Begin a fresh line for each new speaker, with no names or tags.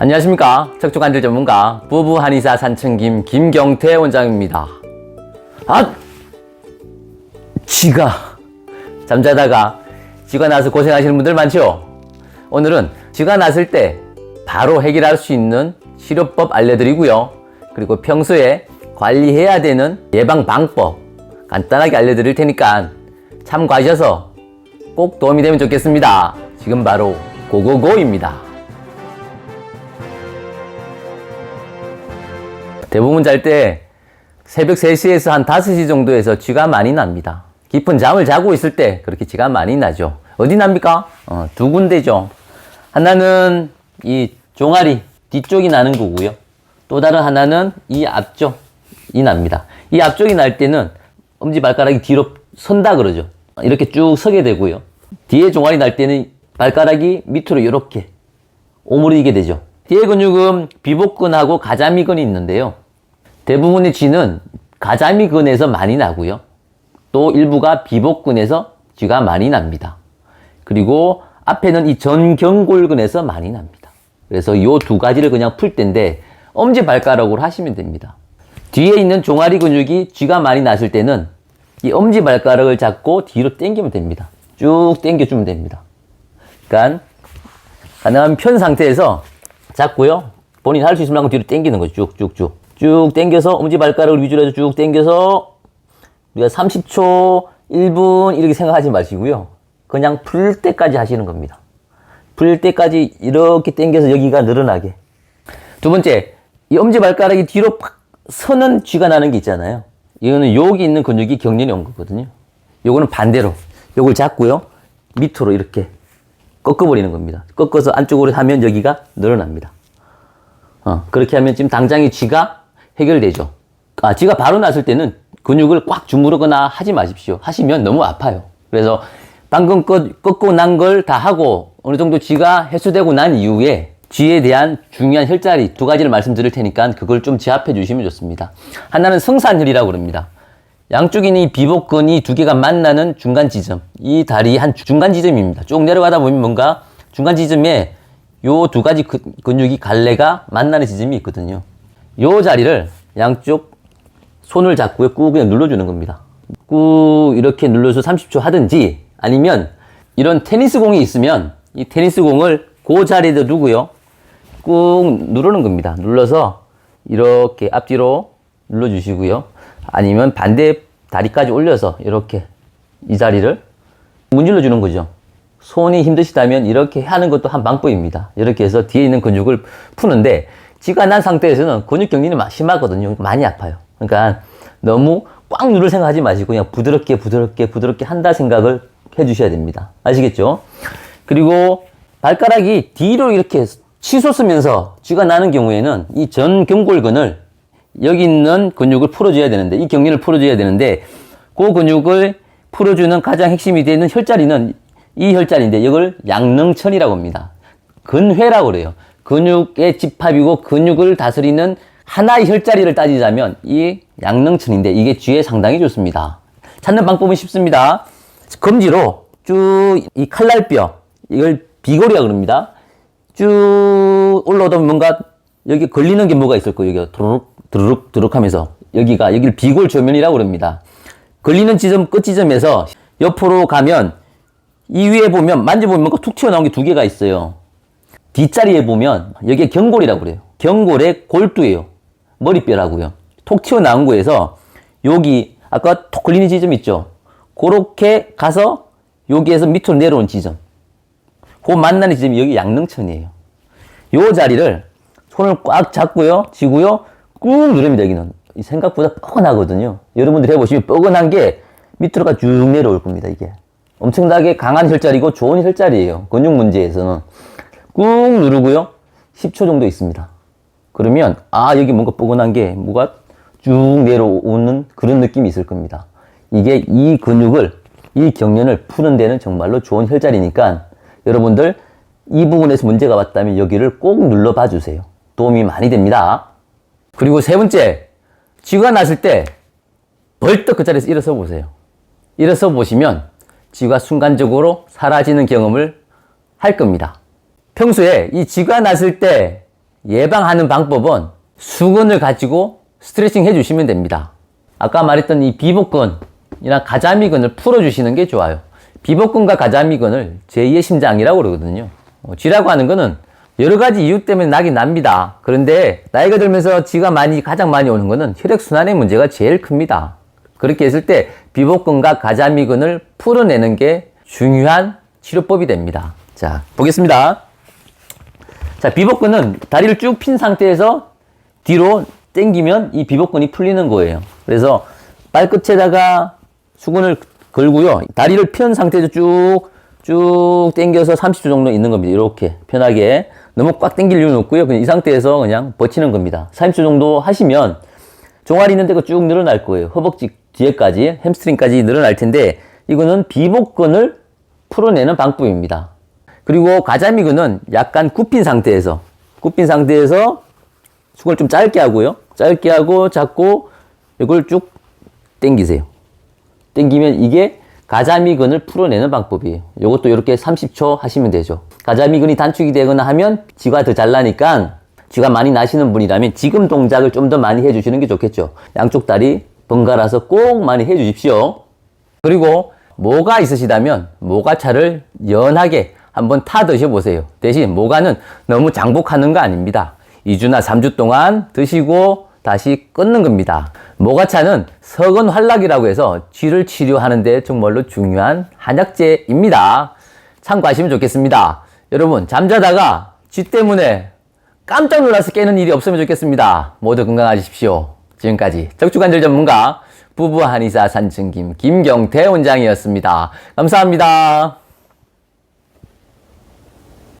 안녕하십니까? 척추관절 전문가 부부 한의사 산청김 김경태 원장입니다. 아 쥐가 잠자다가 쥐가 나서 고생하시는 분들 많죠 오늘은 쥐가 났을 때 바로 해결할 수 있는 치료법 알려드리고요. 그리고 평소에 관리해야 되는 예방 방법 간단하게 알려드릴 테니까 참고하셔서 꼭 도움이 되면 좋겠습니다. 지금 바로 고고고입니다 대부분 잘 때 새벽 3시에서 한 5시 정도에서 쥐가 많이 납니다. 깊은 잠을 자고 있을 때 그렇게 쥐가 많이 나죠. 어디 납니까? 어, 두 군데죠. 하나는 이 종아리 뒤쪽이 나는 거고요. 또 다른 하나는 이 앞쪽이 납니다. 이 앞쪽이 날 때는 엄지발가락이 뒤로 선다 그러죠. 이렇게 쭉 서게 되고요. 뒤에 종아리 날 때는 발가락이 밑으로 이렇게 오므리게 되죠. 뒤에 근육은 비복근하고 가자미근이 있는데요. 대부분의 쥐는 가자미근에서 많이 나고요. 또 일부가 비복근에서 쥐가 많이 납니다. 그리고 앞에는 이 전경골근에서 많이 납니다. 그래서 이 두 가지를 그냥 풀 텐데 엄지발가락으로 하시면 됩니다. 뒤에 있는 종아리 근육이 쥐가 많이 났을 때는 이 엄지발가락을 잡고 뒤로 당기면 됩니다. 쭉 당겨주면 됩니다. 그러니까 가능한 편 상태에서 잡고요. 본인 할 수 있으면 뒤로 당기는 거죠. 쭉쭉쭉. 쭉 당겨서 엄지 발가락을 위주로 해서 쭉 당겨서 우리가 30초, 1분 이렇게 생각하지 마시고요. 그냥 풀 때까지 하시는 겁니다. 풀 때까지 이렇게 당겨서 여기가 늘어나게. 두 번째, 이 엄지 발가락이 뒤로 팍 서는 쥐가 나는 게 있잖아요. 이거는 여기 있는 근육이 경련이 온 거거든요. 요거는 반대로. 요걸 잡고요. 밑으로 이렇게 꺾어버리는 겁니다. 꺾어서 안쪽으로 하면 여기가 늘어납니다. 어, 그렇게 하면 지금 당장의 쥐가 해결되죠. 아, 쥐가 바로 났을 때는 근육을 꽉 주무르거나 하지 마십시오. 하시면 너무 아파요. 그래서 방금 꺾, 꺾고 난 걸 다 하고 어느 정도 쥐가 해소되고 난 이후에 쥐에 대한 중요한 혈자리 두 가지를 말씀드릴 테니까 그걸 좀 제압해 주시면 좋습니다. 하나는 성산혈이라고 그럽니다. 양쪽이니 비복근이 두 개가 만나는 중간 지점. 이 다리 한 중간 지점입니다. 쭉 내려가다 보면 뭔가 중간 지점에 요 두 가지 근- 근육이 갈래가 만나는 지점이 있거든요. 요 자리를 양쪽 손을 잡고 꾹 그냥 눌러주는 겁니다. 꾹 이렇게 눌러서 30초 하든지 아니면 이런 테니스 공이 있으면 이 테니스 공을 그 자리에 두고요. 꾹 누르는 겁니다. 눌러서 이렇게 앞뒤로 눌러주시고요. 아니면 반대 다리까지 올려서 이렇게 이 자리를 문질러 주는 거죠. 손이 힘드시다면 이렇게 하는 것도 한 방법입니다. 이렇게 해서 뒤에 있는 근육을 푸는데 쥐가 난 상태에서는 근육 경련이 마- 심하거든요. 많이 아파요. 그러니까 너무 꽉 누를 생각하지 마시고 그냥 부드럽게 부드럽게 부드럽게 한다 생각을 해 주셔야 됩니다. 아시겠죠? 그리고 발가락이 뒤로 이렇게 치솟으면서 쥐가 나는 경우에는 이 전 경골근을 여기 있는 근육을 풀어줘야 되는데 이 경련을 풀어줘야 되는데 그 근육을 풀어주는 가장 핵심이 되는 혈자리는 이 혈자리인데 이걸 양릉천이라고 합니다. 근회라고 그래요. 근육의 집합이고 근육을 다스리는 하나의 혈자리를 따지자면 이 양릉천인데 이게 쥐에 상당히 좋습니다. 찾는 방법은 쉽습니다. 검지로 쭉 이 칼날뼈 이걸 비골이라 그럽니다. 쭉 올라오다 보면 뭔가 여기 걸리는 게 뭐가 있을 거예요. 여기가 드르륵 드르륵 드르륵 하면서 여기가 여기를 비골 조면이라고 그럽니다. 걸리는 지점 끝 지점에서 옆으로 가면 이 위에 보면 만져보면 뭔가 툭 튀어나온 게 두 개가 있어요. 뒷자리에 보면 여기에 경골이라고 그래요. 경골의 골두예요. 머리뼈라고요. 톡 튀어나온 거에서 여기 아까 톡 걸리는 지점 있죠. 그렇게 가서 여기에서 밑으로 내려온 지점. 그 만나는 지점이 여기 양릉천이에요. 요 자리를 손을 꽉 잡고요, 쥐고요, 꾹 여기는. 이 생각보다 뻐근하거든요. 여러분들 해보시면 뻐근한 게 밑으로가 쭉 내려올 겁니다, 이게. 엄청나게 강한 혈자리고 좋은 혈자리예요. 근육 문제에서는. 꾹 누르고요, 10초 정도 있습니다. 그러면, 아, 여기 뭔가 뻐근한 게 뭐가 쭉 내려오는 그런 느낌이 있을 겁니다. 이게 이 근육을, 이 경련을 푸는 데는 정말로 좋은 혈자리니까 여러분들 이 부분에서 문제가 왔다면 여기를 꼭 눌러봐 주세요. 도움이 많이 됩니다. 그리고 세 번째, 쥐가 났을 때 벌떡 그 자리에서 일어서 보세요. 일어서 보시면 쥐가 순간적으로 사라지는 경험을 할 겁니다. 평소에 이 쥐가 났을 때 예방하는 방법은 수건을 가지고 스트레칭 해주시면 됩니다. 아까 말했던 이 비복근이나 가자미근을 풀어주시는 게 좋아요. 비복근과 가자미근을 제2의 심장이라고 그러거든요. 어, 쥐라고 하는 거는 여러 가지 이유 때문에 나긴 납니다. 그런데 나이가 들면서 쥐가 많이, 가장 많이 오는 거는 혈액순환의 문제가 제일 큽니다. 그렇게 했을 때 비복근과 가자미근을 풀어내는 게 중요한 치료법이 됩니다. 자, 보겠습니다. 자, 비복근은 다리를 쭉 핀 상태에서 뒤로 당기면 이 비복근이 풀리는 거예요. 그래서 발끝에다가 수건을 걸고요. 다리를 편 상태에서 쭉, 쭉 당겨서 30초 정도 있는 겁니다. 이렇게 편하게. 너무 꽉 당길 이유는 없고요. 그냥 이 상태에서 그냥 버티는 겁니다. 30초 정도 하시면 종아리 있는 데가 쭉 늘어날 거예요. 허벅지 뒤에까지, 햄스트링까지 늘어날 텐데 이거는 비복근을 풀어내는 방법입니다. 그리고 가자미근은 약간 굽힌 상태에서 굽힌 상태에서 수건을 좀 짧게 하고요. 짧게 하고 잡고 이걸 쭉 당기세요. 당기면 이게 가자미근을 풀어내는 방법이에요. 이것도 이렇게 30초 하시면 되죠. 가자미근이 단축이 되거나 하면 쥐가 더 잘 나니까 쥐가 많이 나시는 분이라면 지금 동작을 좀 더 많이 해주시는 게 좋겠죠. 양쪽 다리 번갈아서 꼭 많이 해주십시오. 그리고 모가 있으시다면 모가차를 연하게 한번 타 드셔보세요. 대신 모가는 너무 장복하는 거 아닙니다. 2주나 3주 동안 드시고 다시 끊는 겁니다. 모가차는 석은 활락이라고 해서 쥐를 치료하는데 정말로 중요한 한약재입니다. 참고하시면 좋겠습니다. 여러분 잠자다가 쥐 때문에 깜짝 놀라서 깨는 일이 없으면 좋겠습니다. 모두 건강하십시오. 지금까지 적주관절 전문가 부부 한의사 산증김 김경태 원장이었습니다. 감사합니다.